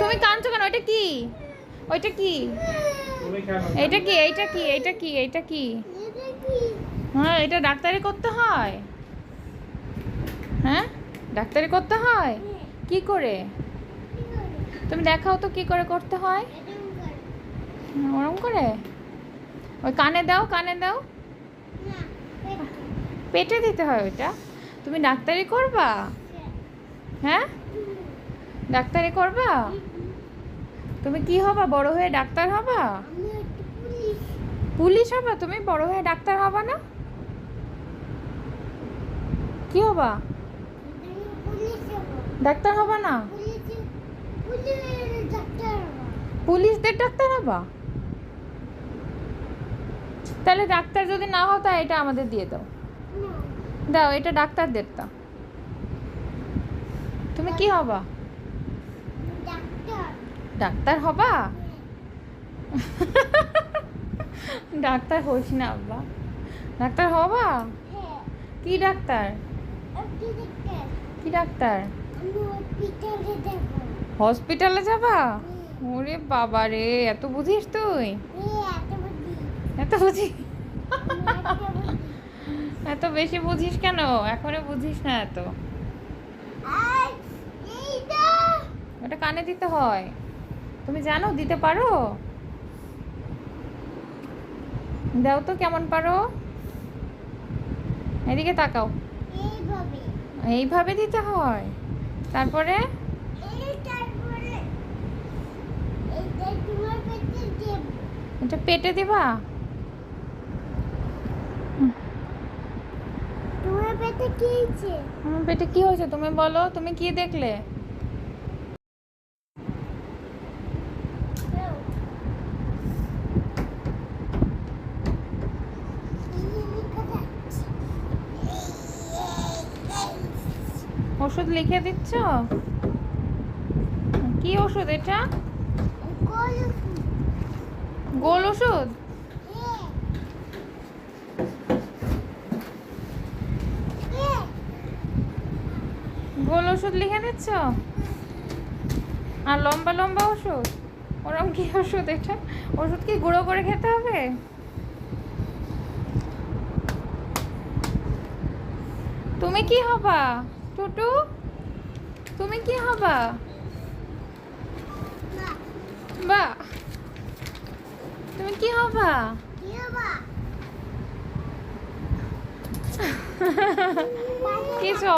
তুমি কাঁদছো কেন? ওইটা কি? ওইটা কি? এইটা কি? এইটা কি? এইটা কি? এইটা কি? হ্যাঁ এটা ডাক্তারি করতে হয়। হ্যাঁ? ডাক্তারি করতে হয়? কি করে? তুমি দেখাও তো কি করে করতে হয়। ওরম করে? ওই কানে দাও কানে দাও। পেটে দিতে হয় ওইটা? তুমি ডাক্তারি করবা? হ্যাঁ? ডাক্তারি করবা? তুমি কি হবা বড় হয়ে ডাক্তার হবা? পুলিশ। হবা? তুমি বড় হয়ে ডাক্তার হবা না? কি হবা? ডাক্তার হবা না? পুলিশদের ডাক্তার হবা? তাহলে ডাক্তার যদি না হও তা এটা আমাদের দিয়ে দাও। দাও এটা ডাক্তারদের দাও। তুমি কি হবা? ডাক্তার হবা? ডাক্তার হইস না আব্বা। ডাক্তার হবা? কি ডাক্তার? কি ডাক্তার? হসপিটালে যাবা? ওরে বাবা রে এত বুঝিস তুই? এত বুঝিস এত বেশি বুঝিস কেন? এখনও বুঝিস না এত। ওটা কানে দিতে হয়। তুমি জানো দিতে পারো। দাও তো কেমন পারো? এদিকে তাকাও। এইভাবে। দিতে হয়। তারপরে? এটা পেটে দিবা? তোমার পেটে কি হয়েছে? আমার পেটে কি হয়েছে? তুমি বলো তুমি কি দেখলে? ওষুধ লিখে দিচ্ছ? কি ওষুধ এটা? গোল ওষুধ? গোল ওষুধ লিখে দিচ্ছ? আর লম্বা লম্বা ওষুধ? ওরম কি ওষুধ এটা? ওষুধ কি গুঁড়ো করে খেতে হবে? তুমি কি হবা? টুটু তুমি কি হবা? বা তুমি কি হবা? কিছু